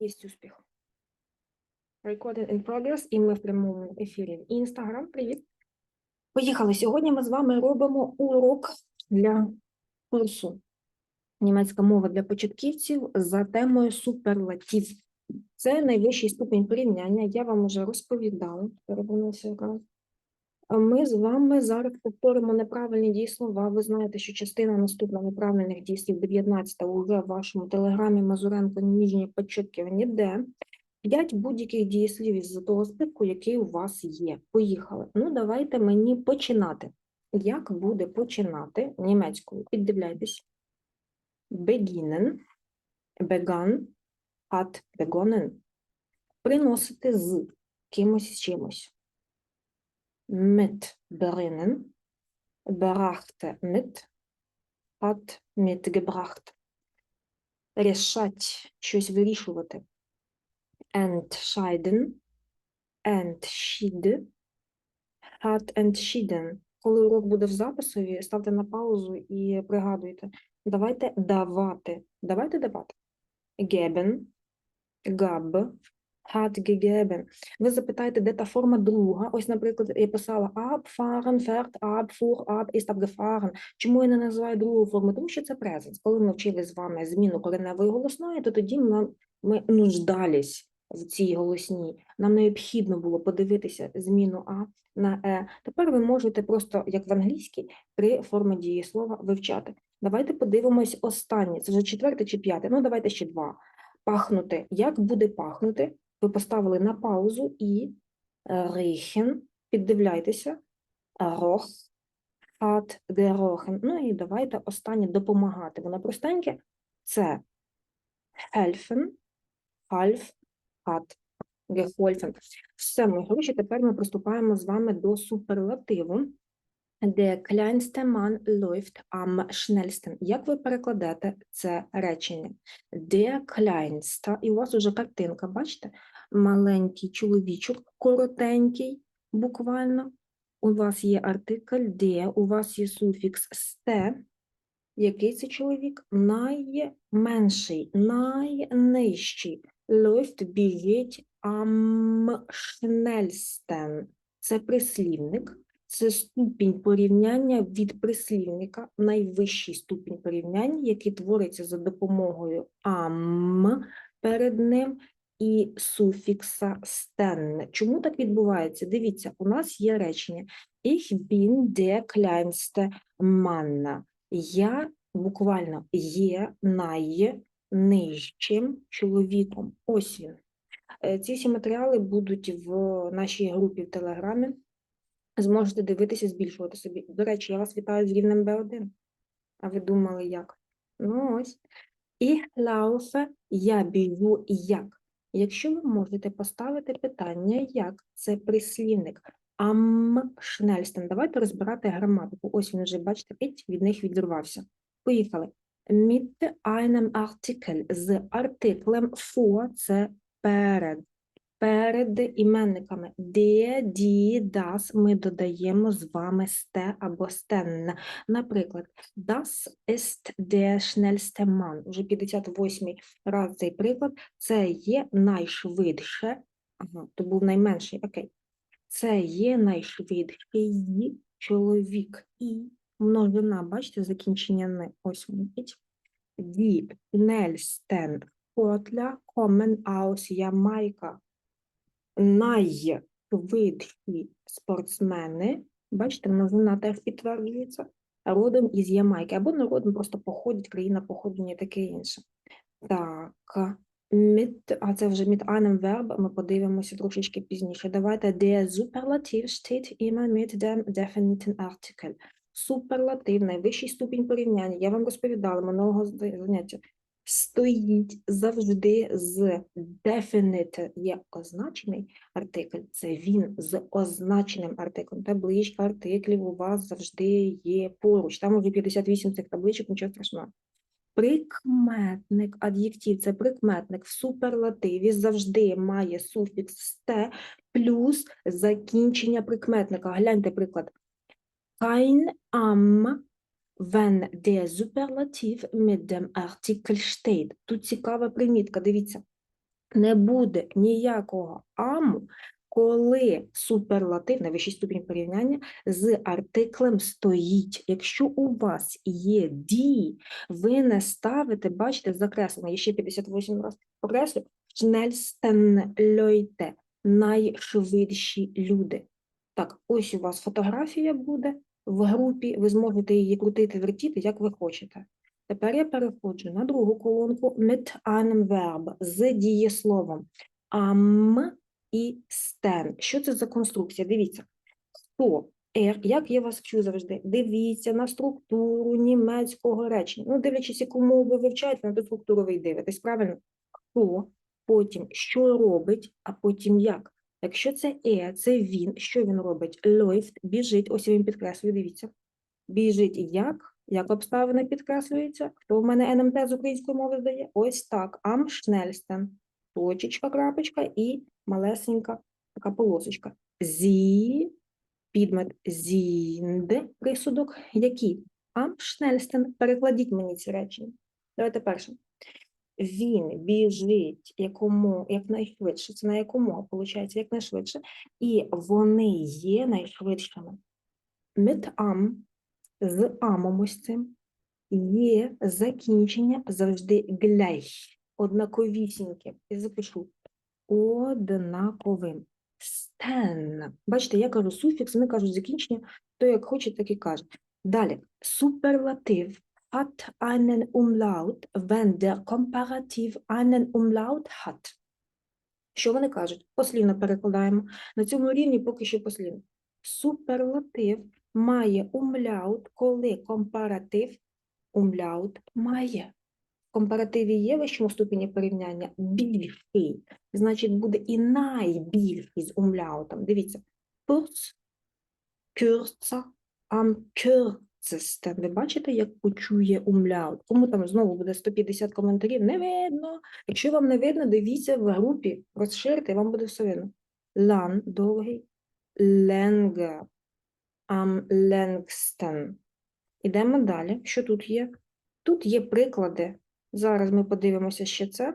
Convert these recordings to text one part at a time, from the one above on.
Є успіх. Recording in progress, і ми в прямому ефірі. І Інстаграм, привіт. Поїхали. Сьогодні ми з вами робимо урок для курсу німецька мова для початківців за темою суперлатив. Це найвищий ступінь порівняння. Я вам вже розповідала. Перевернуся якраз. Ми з вами зараз повторимо неправильні дієслова. Ви знаєте, що частина наступна неправильних дійслів 19 уже в вашому телеграмі Мазуренко ніжні підчеркування де. П'ять будь-яких дієслів із того списку, який у вас є. Поїхали. Ну, давайте мені починати. Як буде починати німецькою? Піддивляйтесь. Beginnen, begann, hat begonnen. Приносити з кимось чимось. Mitbringen, brachte mit, hat mitgebracht. Рішать, щось вирішувати. Entscheiden, entschied, hat entschieden. Коли урок буде в записові, ставте на паузу і пригадуйте. Давайте давати. Давайте давати. Geben, gab, hat gegeben. Ви запитаєте, де та форма друга. Ось, наприклад, я писала abfahren, fährt, abfuhr, ab, ist abgefahren. Чому я не називаю другу форму? Тому що це презенс. Коли ми вчили з вами зміну кореневої голосної, то тоді ми, ми нуждались в цій голосній. Нам необхідно було подивитися зміну А на Е. Тепер ви можете просто, як в англійській, три форми дієслова вивчати. Давайте подивимось останнє. Це вже четверте чи п'яте. Ну, давайте ще два. Пахнути. Як буде пахнути? Ви поставили на паузу і ріхен. Піддивляйтеся. Рох, hat gerochen. Ну і давайте останнє допомагати. Воно простеньке. Це helfen, half, hat geholfen. Все, мої хороші, тепер ми приступаємо з вами до суперлативу. Der kleinste Mann läuft am schnellsten. Як ви перекладете це речення? Der kleinste, і у вас уже картинка, бачите? Маленький чоловічок, коротенький, буквально. У вас є артикль der, у вас є суфікс ste. Який це чоловік? Найменший, найнижчий. Läuft біжить am schnellsten. Це прислівник. Це ступінь порівняння від прислівника, найвищий ступінь порівняння, який твориться за допомогою ам перед ним і суфікса стен. Чому так відбувається? Дивіться, у нас є речення Ich bin der kleinste Mann. Я буквально є найнижчим чоловіком. Ось він. Е, Ці всі матеріали будуть в нашій групі в Телеграмі зможете дивитися, збільшувати собі. До речі, я вас вітаю з рівнем Б1. А ви думали, як? Ну ось. І лауфе я біжу як. Якщо ви можете поставити питання, як це прислівник. Ам шнельстен. Давайте розбирати граматику. Ось він вже, бачите, від них відірвався. Поїхали. Mit einem Artikel з артиклем for – це перед перед іменниками де, ді, das ми додаємо з вами сте або стен. Наприклад, das ist der schnellste Mann. Уже 58-й раз цей приклад. Це є найшвидше. Ага, то був найменший, окей. Це є найшвидший чоловік. І множина, бачите, закінчення не. Ось. Die schnellsten Sportler kommen aus Jamaika найшвидші спортсмени, бачите, множина теж підтверджується, родом із Ямайки, або народом просто походять, країна походження і таке інше. Так, mit, а це вже mit einem Verb, ми подивимося трошечки пізніше. Давайте, der Superlativ steht immer mit dem definiten Artikel. Суперлатив, найвищий ступінь порівняння. Я вам розповідала минулого заняття стоїть завжди з definite є означений артикль, це він з означеним артиклем. Табличка артиклів у вас завжди є поруч. Там уже 58 цих табличок, нічого страшного. Прикметник, ад'єктив – це прикметник в суперлативі завжди має суфікс «сте» плюс закінчення прикметника. Гляньте приклад. Kein am wenn der Superlativ mit dem Artikel steht. Тут цікава примітка, дивіться. не буде ніякого аму, коли суперлатив, найвищий ступінь порівняння, з артиклем стоїть. Якщо у вас є дії, ви не ставите, бачите, закреслено, я ще 58 раз покреслю, schnellsten Leute, найшвидші люди. Так, ось у вас фотографія буде в групі, ви зможете її крутити, вертіти, як ви хочете. Тепер я переходжу на другу колонку mit einem Verb з дієсловом am і sten. Що це за конструкція? Дивіться. Хто, er, як я вас вчу завжди, дивіться на структуру німецького речення. Ну, дивлячись, яку мову ви вивчаєте, на ту структуру ви й дивитесь, правильно? Хто, потім що робить, а потім як. Якщо це е, це він, що він робить? Läuft, біжить, ось він підкреслює, дивіться. Біжить як? Як обставини підкреслюються? Хто в мене НМТ з української мови здає? Ось так. Am schnellsten. Точечка, крапочка і малесенька така полосочка. Зі, підмет зінде, присудок, які? Am schnellsten. Перекладіть мені ці речення. Давайте перше. Він біжить якому, якнайшвидше. Це на якому, виходить, якнайшвидше. І вони є найшвидшими. Mit am з амом є закінчення завжди gleich, однаковісіньке. Я запишу однаковим. Стен. Бачите, я кажу суфікс, вони кажуть закінчення, то як хоче, так і каже. Далі, суперлатив hat einen Umlaut, wenn der Komparativ einen Umlaut hat. Що вони кажуть? Послівно перекладаємо. На цьому рівні поки що послівно. Суперлатив має умляут, коли компаратив умляут має. В компаративі є в вищому ступені порівняння більший, значить буде і найбільший з умляутом. Дивіться, kurz, kürzer, am kürzesten. Ви бачите, як почує умляут? Кому там знову буде 150 коментарів? Не видно. Якщо вам не видно, дивіться в групі, розширте, вам буде все видно. Лан довгий, länger, am längsten. Ідемо далі. Що тут є? Тут є приклади. Зараз ми подивимося ще це.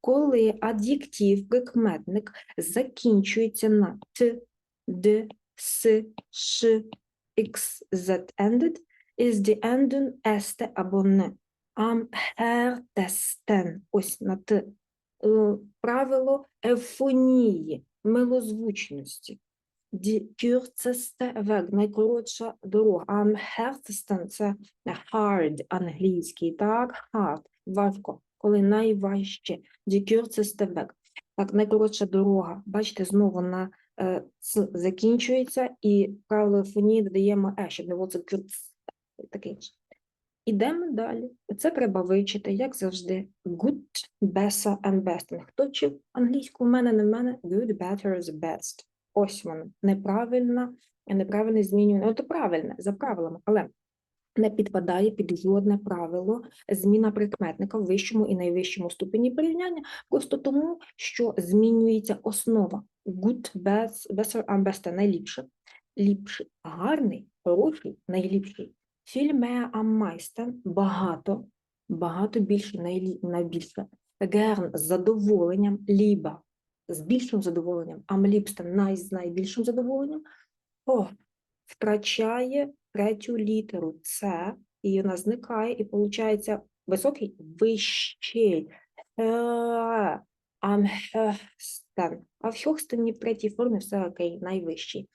Коли ад'єктив, прикметник закінчується на т, д, с, ш, x, z ended, is the ending este або не. Am härtesten. Ось на т. Е, Правило ефонії, милозвучності. Die kürzeste Weg, найкоротша дорога. Am härtesten – це hard англійський, так? Hard, важко, коли найважче. Die kürzeste Weg. Так, найкоротша дорога. Бачите, знову на «ц» закінчується, і правило фонії додаємо е, щоб не було це. Таке інше. Ідемо далі. Це треба вивчити, як завжди. Good, better and best. Хто вчив англійську? У мене, не в мене. Good, better, the best. Ось воно. Неправильна, неправильне змінювання. Ну, то правильне, за правилами, але не підпадає під жодне правило зміна прикметника в вищому і найвищому ступені порівняння, просто тому, що змінюється основа. Good, best, better, and best – найліпше. Ліпший, гарний, хороший, найліпший. Фільме аммайстен – багато, багато більше, найлі, найбільше. Герн з задоволенням, ліба з більшим задоволенням, амліпстен най з найбільшим задоволенням, о, втрачає третю літеру С, і вона зникає, і виходить високий вищий. Е, Амхестен. А в Хьохстені в третій формі все окей, найвищий.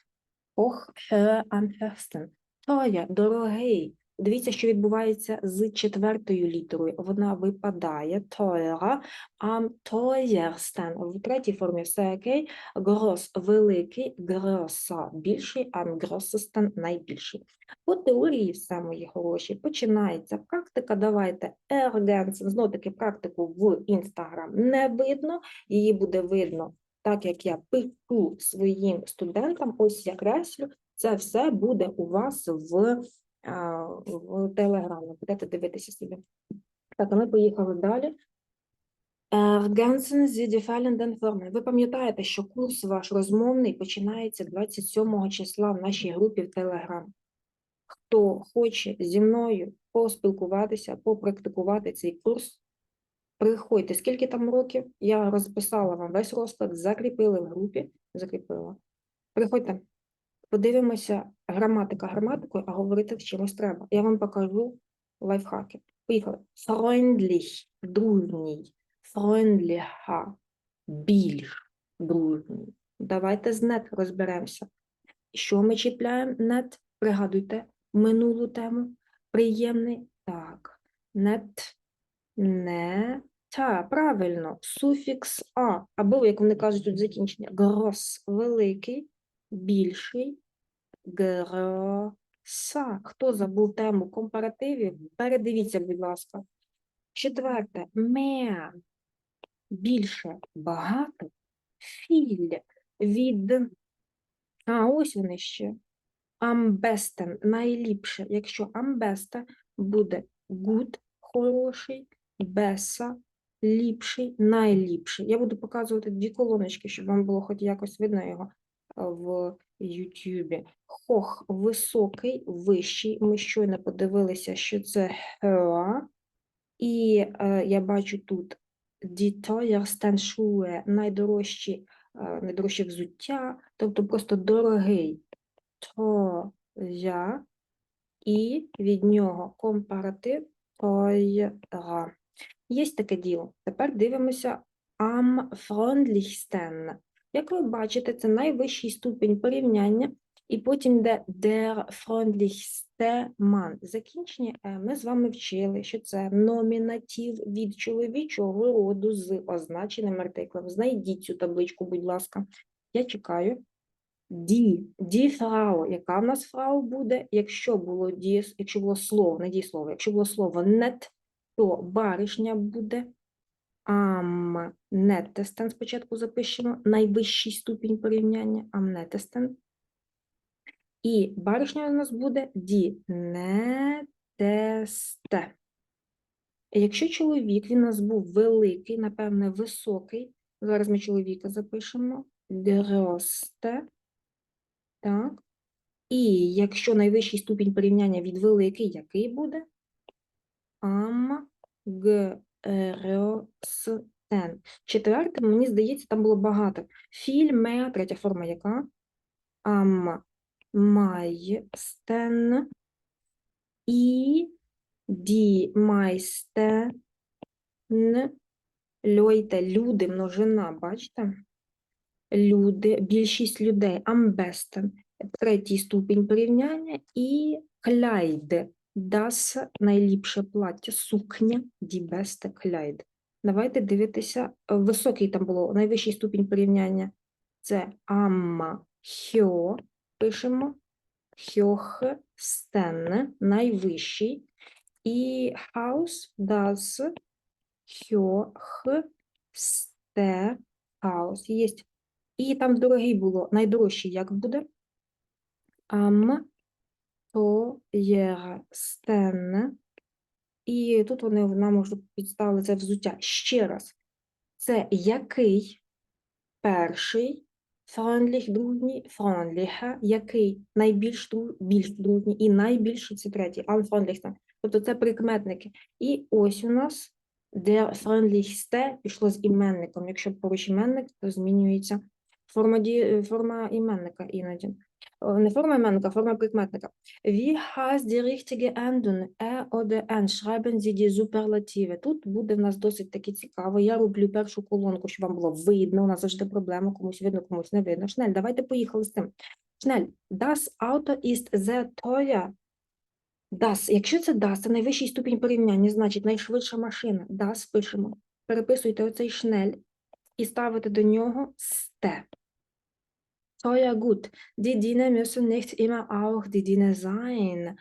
Ох, е, амхестен. Тоя, дорогий. Дивіться, що відбувається з четвертою літерою. Вона випадає тойра, ам тойерстен. В третій формі все окей. Грос великий, гроса більший, ам гросестен найбільший. По теорії все, мої хороші, починається практика. Давайте ергенсен. Знову таки практику в інстаграм не видно. Її буде видно, так як я пишу своїм студентам, ось я креслю. Це все буде у вас в в Телеграмі. Будете дивитися собі. Так, ми поїхали далі. Ergänzen Sie die folgenden Ви пам'ятаєте, що курс ваш розмовний починається 27 числа в нашій групі в Телеграм. Хто хоче зі мною поспілкуватися, попрактикувати цей курс, Приходьте, скільки там років? Я розписала вам весь розклад, закріпили в групі, закріпила. Приходьте, подивимося граматика граматикою, а говорити вчимось треба. Я вам покажу лайфхаки. Поїхали. Freundlich – дружній. Freundlicher – більш дружній. Давайте з нет розберемося. Що ми чіпляємо нет? Пригадуйте минулу тему. Приємний. Так. Нет. Не. Та, правильно. Суфікс а. Або, як вони кажуть, тут закінчення. Грос великий, більший. Гроса. Хто забув тему компаративів? Передивіться, будь ласка. Четверте. Ме. Більше. Багато. Філь. Від. А, ось вони ще. Амбестен. Найліпше. Якщо амбеста буде good, хороший, беса, ліпший, найліпший. Я буду показувати дві колоночки, щоб вам було хоч якось видно його в Ютубі. Хох високий, вищий. Ми щойно подивилися, що це her. І е, я бачу тут die teuersten найдорожчі, е, найдорожче взуття, тобто просто дорогий. То я і від нього компаратив teurer. Є таке діло. Тепер дивимося am freundlichsten. Як ви бачите, це найвищий ступінь порівняння, і потім йде der freundlichste Mann. Закінчення «е» ми з вами вчили, що це номінатив від чоловічого роду з означеним артиклем. Знайдіть цю табличку, будь ласка. Я чекаю. Ді, ді фрау. Яка в нас фрау буде? Якщо було дієс, якщо було слово, не дієслово, якщо було слово нет, то баришня буде ам нетестен. Спочатку запишемо найвищий ступінь порівняння ам нетестен. І баришня у нас буде ді нетесте. Якщо чоловік, він у нас був великий, напевне, високий. Зараз ми чоловіка запишемо. Гросте. Так. І якщо найвищий ступінь порівняння від великий, який буде? Ам гростен. Четверте, мені здається, там було багато. Фільме, третя форма яка? Ам майстен і ді майстен льойте, люди, множина, бачите? Люди, більшість людей, амбестен, третій ступінь порівняння і кляйде, дас найліпше плаття, сукня, ді бесте кляйд. Давайте дивитися, е, високий там було, найвищий ступінь порівняння це амма хьо, пишемо, хьох стен, найвищий, і хаус дас хьох сте хаус. Є. І там дорогий було, найдорожчий як буде? Ам то є стен. І тут вони нам можуть підставили це взуття. Ще раз. Це який перший freundlich, дружній, freundlicher, який найбільш більш дружній і найбільший це третій, unfreundlichster. Тобто це прикметники. І ось у нас der freundlichste пішло з іменником. Якщо поруч іменник, то змінюється форма, ді- форма іменника іноді. Не іменника, а форма прикметника. Wie heißt die richtige Endung? E oder N? Schreiben Sie die Superlative. Тут буде в нас досить таки цікаво. Я роблю першу колонку, щоб вам було видно. У нас завжди проблема, комусь видно, комусь не видно. Шнель, давайте поїхали з цим. Шнель, das Auto ist sehr teuer. Das, якщо це das, це найвищий ступінь порівняння, значить найшвидша машина. Das пишемо. Переписуйте оцей шнель і ставите до нього сте. Teuer gut. Die Dinge müssen nicht immer auch die Dinge sein.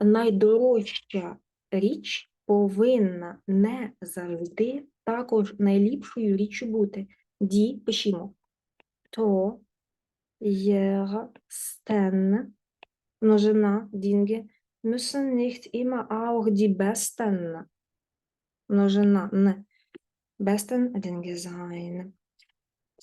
Найдорожча річ повинна не завжди також найліпшою річчю бути. Ді пишімо. То єрстен множина Dinge müssen nicht immer auch die besten множина н besten Dinge sein.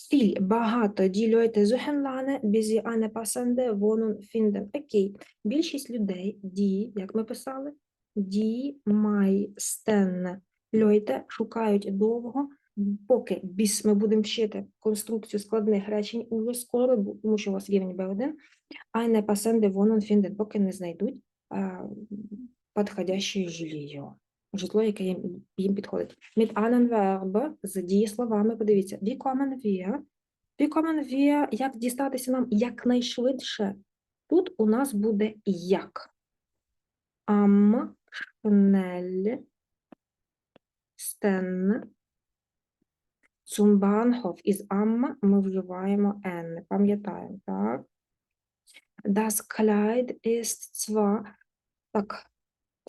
Viel, багато, die Leute suchen lange, bis sie eine passende Wohnung finden. Окей, більшість людей, die, як ми писали, die meisten Льойте шукають довго, поки біс ми будемо вчити конструкцію складних речень уже скоро, тому що у вас рівень B1, а не пасенде вонон фінден, поки не знайдуть а, підходяще жилье, житло, яке їм, їм підходить. Mit einem Verb з дієсловами, подивіться, wie kommen wir, wie kommen wir, як дістатися нам якнайшвидше. Тут у нас буде як. Am schnellsten zum Bahnhof. Із am ми вживаємо n. Пам'ятаємо, так? Das Kleid ist zwar... Так,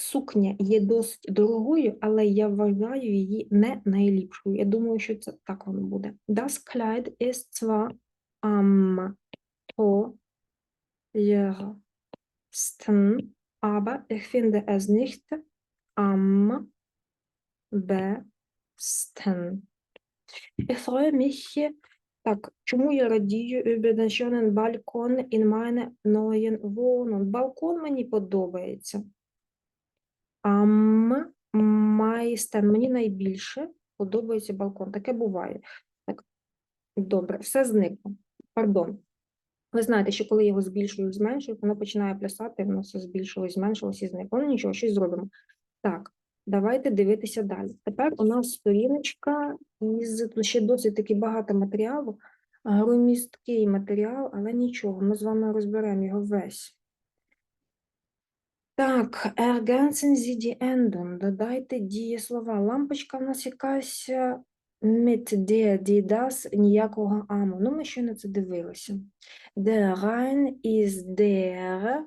сукня є досить дорогою, але я вважаю її не найліпшою. Я думаю, що це так воно буде. Das Kleid ist zwar am teuersten, aber ich finde es nicht am besten. Ich freue mich, так, чому я радію über den schönen Balkon in meiner neuen Wohnung? Балкон мені подобається. Am meisten, мені найбільше подобається балкон. Таке буває. Так, добре, все зникло. Пардон. Ви знаєте, що коли його збільшую, зменшую, воно починає плясати, воно все збільшилось, зменшилось і зникло. Ну нічого, щось зробимо. Так, давайте дивитися далі. Тепер у нас сторіночка із тут ще досить таки багато матеріалу, громісткий матеріал, але нічого, ми з вами розберемо його весь. Так, ergänzen Sie die Endung, додайте дієслова. Лампочка в нас якась е, mit der, die, das, ніякого аму. Ну, ми ще на це дивилися. Der Rhein ist der.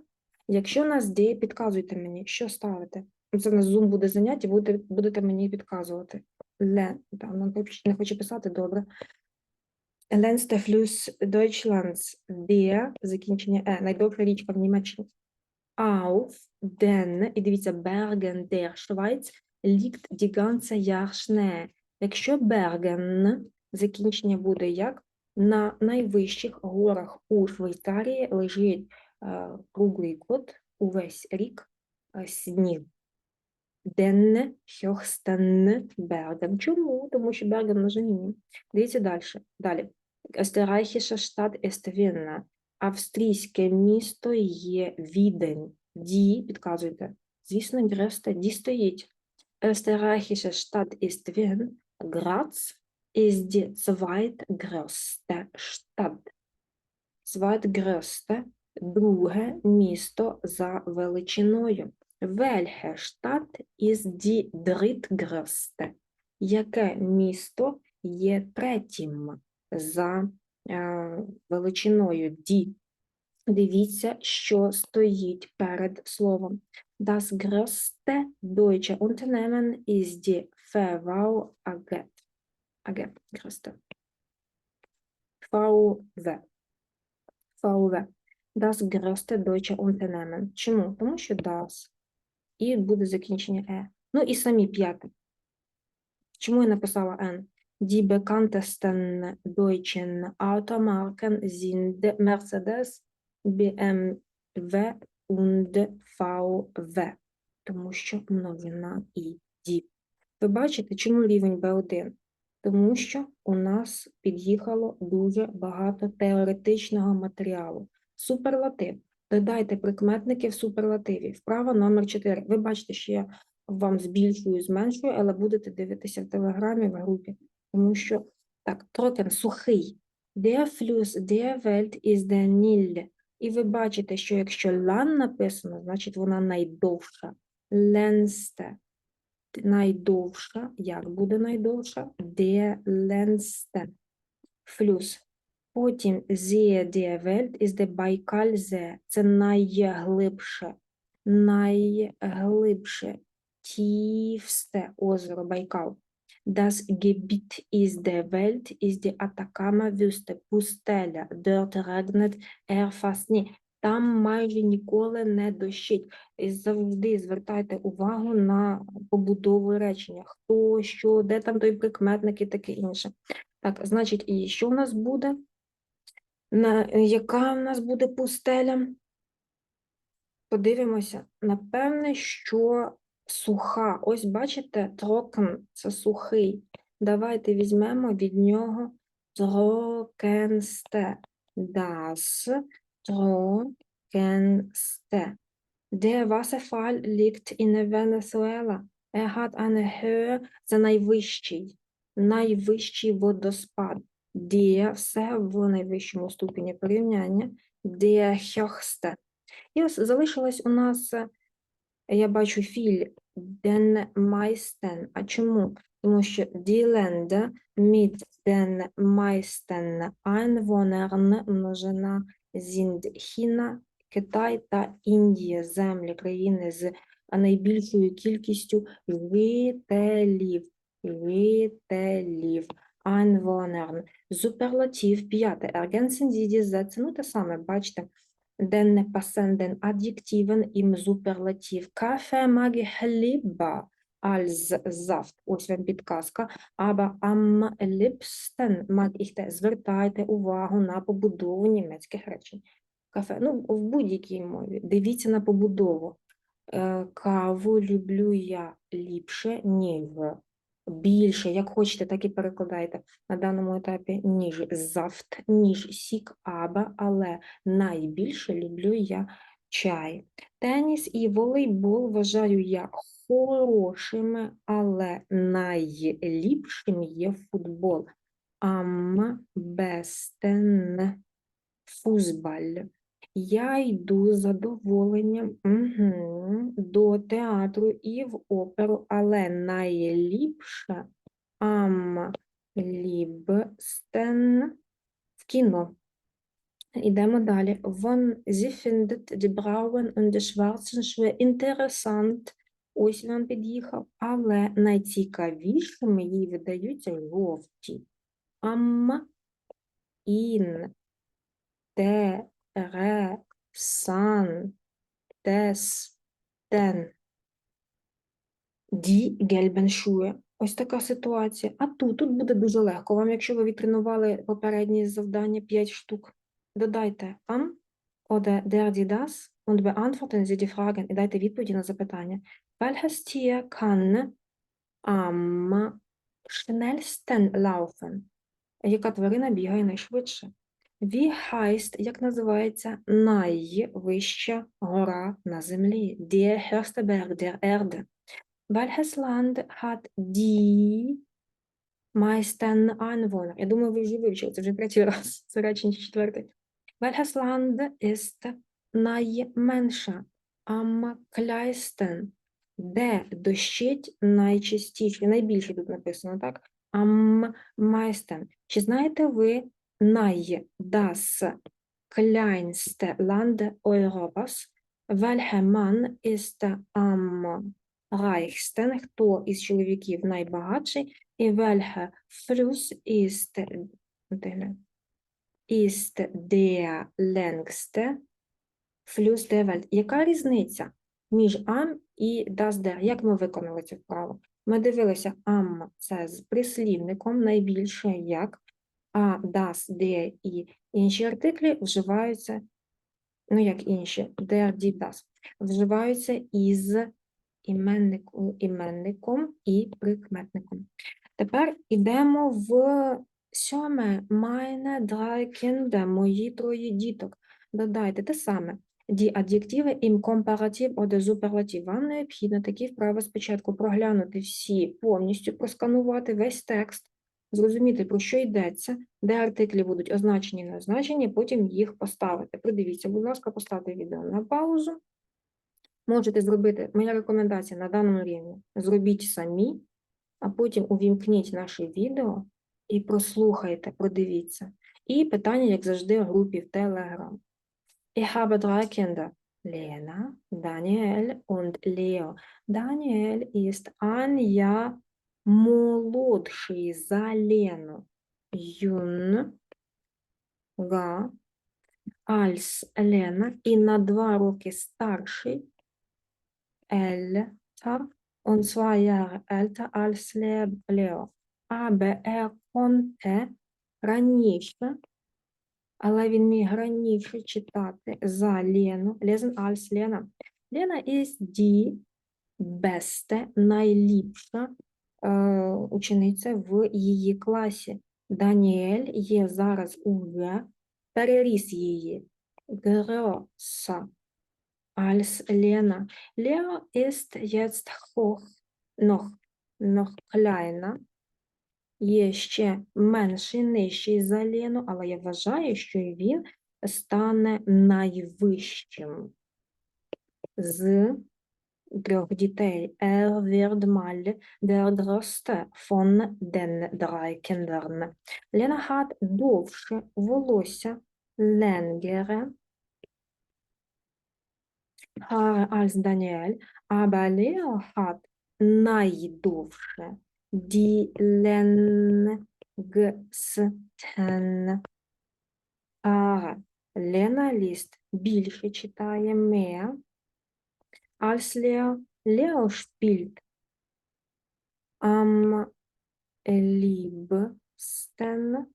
Якщо у нас де, підказуйте мені, що ставити. Це на Zoom буде заняття, будете, будете мені підказувати. Ле, там не хоче писати, добре. Fluss Deutschlands, der, закінчення е, найдовша річка в Німеччині. Auf den, і дивіться, Bergen der Schweiz liegt die ganze Jahr Schnee. Якщо Bergen, закінчення буде як на найвищих горах у Швейцарії лежить е, круглий год, увесь рік е, сніг. Den höchsten Bergen. Чому? Тому що Берген на Женіні. Дивіться далі. Далі. Österreichische Stadt ist. Австрійське місто є Відень. Ді, підказуйте. Звісно, Гресте, Ді стоїть. Österreichische Stadt ist Wien. Graz ist die zweitgrößte Stadt. Zweitgrößte – друге місто за величиною. Welche Stadt ist die drittgrößte? Яке місто є третім за величиною Ді? Дивіться, що стоїть перед словом. Das größte deutsche Unternehmen ist die VW AG. AG, größte. VW. VW. Das größte deutsche Unternehmen. Чому? Тому що das. І буде закінчення е. Ну і самі п'яте. Чому я написала N? Die bekanntesten deutschen Automarken sind Mercedes, BMW und VW. Тому що множина і ді. Ви бачите, чому рівень B1? Тому що у нас під'їхало дуже багато теоретичного матеріалу. Суперлатив. Додайте прикметники в суперлативі. Вправа номер 4. Ви бачите, що я вам збільшую, зменшую, але будете дивитися в телеграмі, в групі. Тому що так, трокен сухий. Der Fluss der Welt ist der Nil. І ви бачите, що якщо лан написано, значить вона найдовша. Ленсте. Найдовша. Як буде найдовша? Der längste Fluss. Потім Зія der Welt is Baikal See. Це найглибше, найглибше, тівсте озеро Байкал. Das Gebiet ist der Welt ist die Atacama-Wüste, пустеля. Dort regnet er fast nie. Там майже ніколи не дощить. І завжди звертайте увагу на побудову речення. Хто, що, де там той прикметник і таке інше. Так, значить, і що в нас буде? На, яка в нас буде пустеля? Подивимося. Напевне, що суха. Ось бачите, trocken – це сухий. Давайте візьмемо від нього trockenste. Das trockenste. Der Wasserfall liegt in Venezuela. Er hat eine Höhe, це найвищий, найвищий водоспад. Der – все в найвищому ступені порівняння. Der höchste. І ось залишилось у нас, я бачу, філь den meisten. А чому? Тому що die Länder mit den meisten Einwohnern множина sind Китай та Індія, землі, країни з найбільшою кількістю жителів. Жителів. Einwohnern. Суперлатив п'яте. Ergänzen Sie die Sätze. Ну, те саме, бачите. Den passenden Adjektiven im Superlativ. Kaffee mag ich lieber als Saft. Ось вам підказка. Aber am liebsten mag ich te. Звертайте увагу на побудову німецьких речень. Кафе, ну, в будь-якій мові. Дивіться на побудову. Е, Каву люблю я ліпше, ніж більше, як хочете, так і перекладайте на даному етапі, ніж зафт, ніж сік, аба, але найбільше люблю я чай. Теніс і волейбол вважаю я хорошими, але найліпшим є футбол. Besten Fußball. Я йду з задоволенням мгм, до театру і в оперу, але найліпше am liebsten в кіно. Ідемо далі. Von sie findet die blauen und. Ось він під'їхав, але найцікавішими їй видаються жовті. Am in те сан, тес, тен. Ді гельбен шує. Ось така ситуація. А тут, тут буде дуже легко. Вам, якщо ви відтренували попередні завдання 5 штук, додайте am oder der die das und beantworten Sie die Fragen і дайте відповіді на запитання. Welches Tier kann am schnellsten laufen? Яка тварина бігає найшвидше? Heißt, як називається найвища гора на землі? Der höchste Berg der Erde. Welches Land hat die meisten Einwohner? Я думаю, ви вже вивчили, це вже третій раз, це речення четвертий. Welches Land ist найменша? Am kleinsten. Де дощить найчастіше, найбільше тут написано, так? Am meisten. Чи знаєте ви най das kleinste Land Europas, welcher Mann ist am reichsten, хто із чоловіків найбагатший, і welcher Fluss ist, ist der längste Fluss der Welt. Яка різниця між am і das der? Як ми виконали цю вправу? Ми дивилися am – це з прислівником найбільше як а, das, де і інші артиклі вживаються, ну як інші, der, die, das, вживаються із іменником, іменником і прикметником. Тепер йдемо в сьоме meine drei Kinder, мої троє діток. Додайте те саме. Die ад'єктиви im компаратив oder суперлатив. Вам необхідно такі вправи спочатку проглянути всі, повністю просканувати весь текст, зрозуміти, про що йдеться, де артиклі будуть означені, не означені, потім їх поставити. Придивіться, будь ласка, поставте відео на паузу. Можете зробити, моя рекомендація на даному рівні, зробіть самі, а потім увімкніть наше відео і прослухайте, продивіться. І питання, як завжди, в групі в Telegram. Ich habe drei Kinder. Lena, Daniel und Leo. Daniel ist ein Jahr молодший за Лену. Юн, га, альс Лена. І на два роки старший. Älter und zwei Jahre älter als Leo. Aber er konnte раніше, але він міг раніше читати за Лену, lesen als Lena. Lena ist die beste, найліпша учениця в її класі. Даніель є зараз уже переріс її. Größer als Lena. Leo ist jetzt hoch, noch, noch kleiner. Є ще менший, нижчий за Лену, але я вважаю, що він стане найвищим з трьох дітей. Er wird mal der größte von den drei Kindern. Лена hat довше волосся, längere Haare als Daniel, aber Leo hat найдовше, die längsten Haare. Лена liest більше читає, mehr als Leo. Leo spielt am liebsten,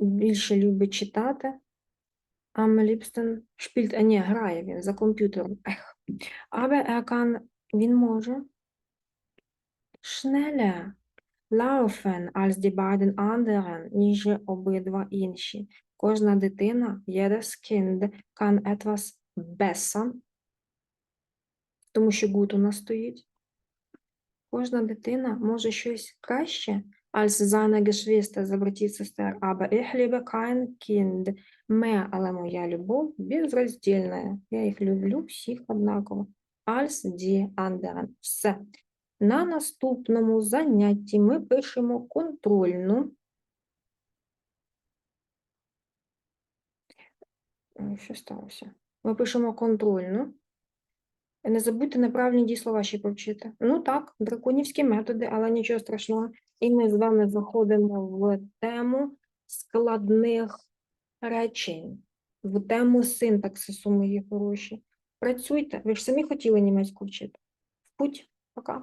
більше любить читати, am liebsten spielt, а ні, грає він за комп'ютером. Ех. Aber er kann, він може schneller laufen als die beiden anderen, ніж обидва інші. Кожна дитина, jedes Kind, kann etwas besser, тому що gut у нас стоїть. Кожна дитина може щось краще, als seine Geschwister, за братів сестер, aber ich liebe kein Kind mehr, але моя любов безроздільна. Я їх люблю всіх однаково. Als die anderen. Все. На наступному занятті ми пишемо контрольну. Що сталося? Ми пишемо контрольну. Не забудьте неправильні дієслова ще повчити. Ну так, драконівські методи, але нічого страшного. І ми з вами заходимо в тему складних речень, в тему синтаксису, мої хороші. Працюйте, ви ж самі хотіли німецьку вчити. В путь, пока.